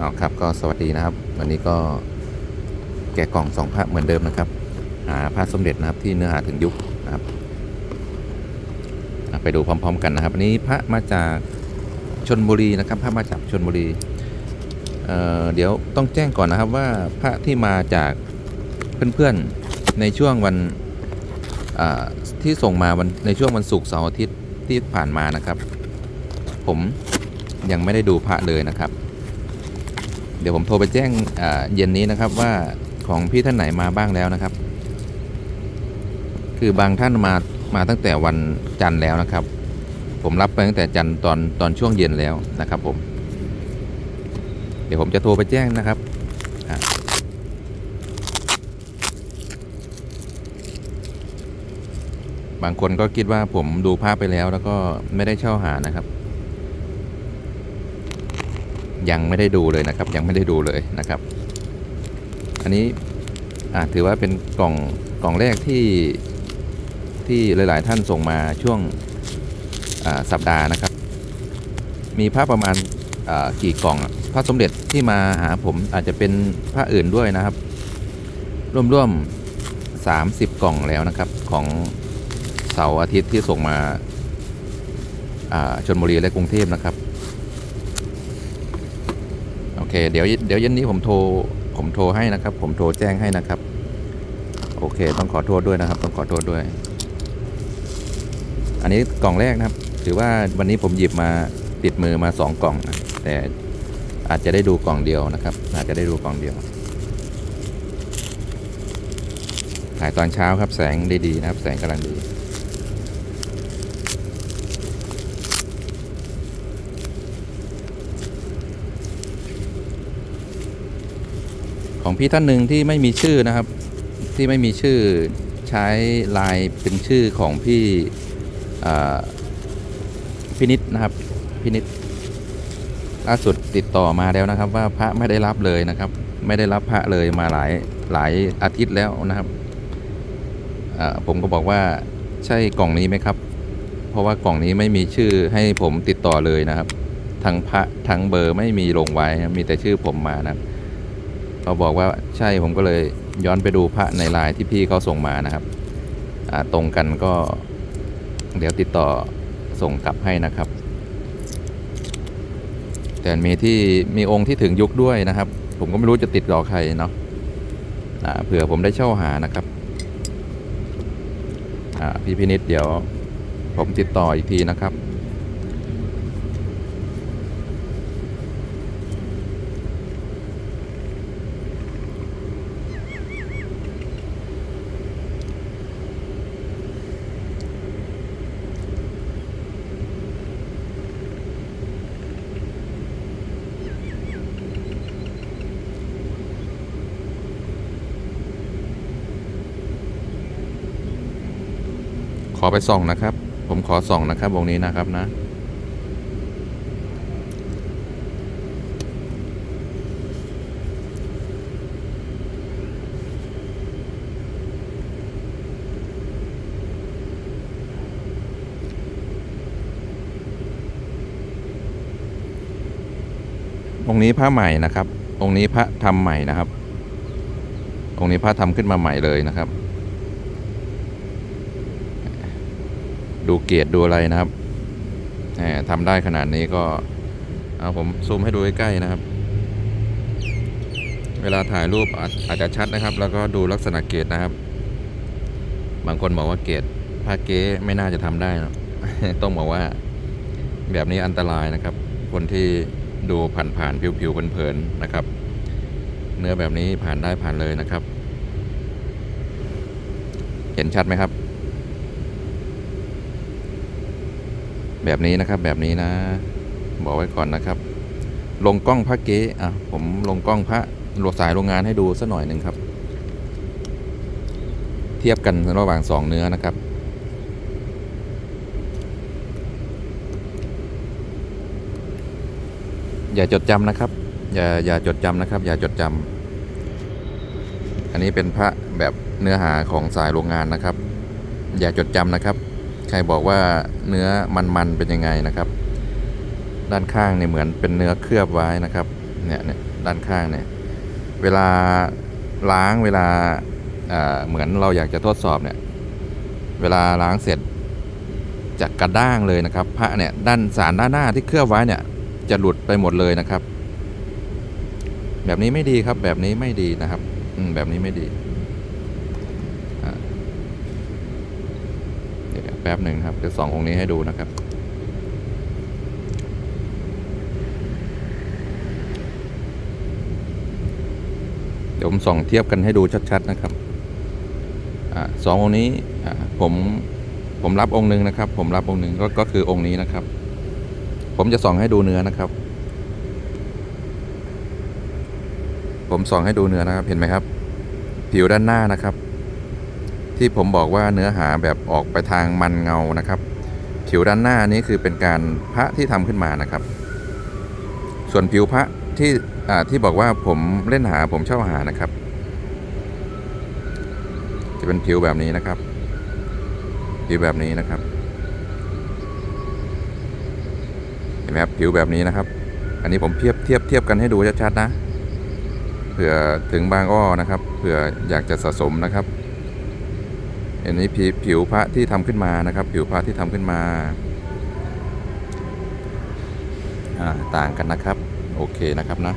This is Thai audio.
เอาครับก็สวัสดีนะครับ วันนี้ก็แกะกล่องสองพระเหมือนเดิมนะครับ หาพระสมเด็จนะครับที่เนื้อหาถึงยุคนะครับ ไปดูพร้อม ๆ กันนะครับอันนี้พระมาจากชนบุรีนะครับพระมาจากชนบุรีเอ่อเดี๋ยวต้องแจ้งก่อนนะครับว่าพระที่มาจากเพื่อนๆในช่วงวันที่ส่งมาวันในช่วงวันศุกร์เสาร์อาทิตย์ที่ผ่านมานะครับ ผมยังไม่ได้ดูพระเลยนะครับ เดี๋ยวผมโทรไปแจ้งเย็นนี้นะครับว่าของพี่ท่านไหนมาบ้างแล้วนะครับ คือบางท่านมามาตั้งแต่วันจันทร์แล้วนะครับ ผมรับไปตั้งแต่จันทร์ตอนตอนช่วงเย็นแล้วนะครับผม เดี๋ยวผมจะโทรไปแจ้งนะครับบางคนก็คิดว่าผมดูภาพไปแล้วแล้วก็ไม่ได้เช่าหานะครับ ยังไม่ได้ดูเลยนะครับ ยังไม่ได้ดูเลยนะครับ อันนี้ถือว่าเป็นกล่องกล่องแรกที่ที่หลาย ๆ ท่านส่งมาช่วงสัปดาห์นะครับ มีพระประมาณกี่กล่องพระสมเด็จที่มาหาผมอาจจะเป็นพระอื่นด้วยนะครับ ร่วมๆ30 กล่องแล้วนะครับของเสาร์อาทิตย์ที่ส่งมาชนบุรีและกรุงเทพนะครับ เคเดี๋ยวเดี๋ยวเย็นนี้ผมโทรผมโทรให้นะครับ ผมโทรแจ้งให้นะครับ โอเค ต้องขอโทษด้วยนะครับ ต้องขอโทษด้วย อันนี้กล่องแรกนะครับ ถือว่าวันนี้ผมหยิบมาติดมือมาสองกล่องนะแต่อาจจะได้ดูกล่องเดียวนะครับ อาจจะได้ดูกล่องเดียวถ่ายตอนเช้าครับแสงดีนะครับ แสงกำลังดี ของพี่ท่านหนึ่งที่ไม่มีชื่อนะครับ ที่ไม่มีชื่อใช้ลายเป็นชื่อของพี่พินิษนะครับพินิษล่าสุดติดต่อมาแล้วนะครับ ว่าพระไม่ได้รับเลยนะครับ ไม่ได้รับพระเลยมาหลายหลายอาทิตย์แล้วนะครับผมก็บอกว่าใช่กล่องนี้ไหมครับ เพราะว่ากล่องนี้ไม่มีชื่อให้ผมติดต่อเลยนะครับ ทั้งพระทั้งเบอร์ไม่มีลงไว้มีแต่ชื่อผมมานะครับ เขาบอกว่าใช่ผมก็เลยย้อนไปดูพระในไลน์ที่พี่เขาส่งมานะครับตรงกันก็เดี๋ยวติดต่อส่งกลับให้นะครับ แต่มีที่มีองค์ที่ถึงยุคด้วยนะครับ ผมก็ไม่รู้จะติดต่อใครเนาะเผื่อผมได้เช่าหานะครับพี่พินิษเดี๋ยวผมติดต่ออีกทีนะครับ ขอไปส่องนะครับ ผมขอส่องนะครับวงนี้นะครับนะ องค์นี้พระใหม่นะครับ องค์นี้พระทำใหม่นะครับ องค์นี้พระทำขึ้นมาใหม่เลยนะครับ ดูเกียรดูอะไรนะครับทำได้ขนาดนี้ก็เอาผมซูมให้ดูใกล้ๆนะครับ เวลาถ่ายรูปอาจจะชัดนะครับ แล้วก็ดูลักษณะเกรดนะครับ บางคนบอกว่าเกรดผ้าเก๊ไม่น่าจะทำได้นะต้องบอกว่าแบบนี้อันตรายนะครับ คนที่ดูผ่านๆผิวๆเพลินๆนะครับ เนื้อแบบนี้ผ่านได้ผ่านเลยนะครับ เห็นชัดไหมครับ แบบนี้นะครับแบบนี้นะ บอกไว้ก่อนนะครับ ลงกล้องพระเก๊อะผมลงกล้องพระโลสายโรงงานให้ดูสักหน่อยหนึ่งครับ เทียบกันระหว่างสองเนื้อนะครับอย่าจดจำนะครับ อย่าอย่าจดจำนะครับ อย่าจดจำอันนี้เป็นพระแบบเนื้อหาของสายโรงงานนะครับ อย่าจดจำนะครับ ใครบอกว่าเนื้อมันๆเป็นยังไงนะครับ ด้านข้างเนี่ยเหมือนเป็นเนื้อเคลือบไว้นะครับเนี่ยเนี่ยด้านข้างเนี่ยเวลาล้างเวลาเหมือนเราอยากจะทดสอบเนี่ยเวลาล้างเสร็จจะกระด้างเลยนะครับ พระเนี่ยด้านสารด้านหน้าที่เคลือบไว้เนี่ยจะหลุดไปหมดเลยนะครับ แบบนี้ไม่ดีครับแบบนี้ไม่ดีนะครับอืมแบบนี้ไม่ดีอ่าเดี๋ยวแป๊บหนึ่งครับจะส่ององค์นี้ให้ดูนะครับ เดี๋ยวผมส่องเทียบกันให้ดูชัดๆนะครับอสององค์นี้ผมผมรับองค์หนึ่งนะครับ ผมรับองค์หนึ่งก็ก็คือองค์นี้นะครับ ผมจะส่องให้ดูเนื้อนะครับ ผมส่องให้ดูเนื้อนะครับเห็นไหมครับ ผิวด้านหน้านะครับ ที่ผมบอกว่าเนื้อหาแบบออกไปทางมันเงานะครับผิวด้านหน้านี้คือเป็นการพระที่ทำขึ้นมานะครับ ส่วนผิวพระที่ที่บอกว่าผมเล่นหาผมช่าหานะครับ จะเป็นผิวแบบนี้นะครับ ผิวแบบนี้นะครับเห็นไหมครับผิวแบบนี้นะครับ อันนี้ผมเทียบเทียบเทียบกันให้ดูชัดๆนะเผื่อถึงบางอ้อนะครับเผื่ออยากจะสะสมนะครับ อันนี้ผิวพระที่ทำขึ้นมานะครับ ผิวพระที่ทำขึ้นมาต่างกันนะครับ โอเคนะครับนะ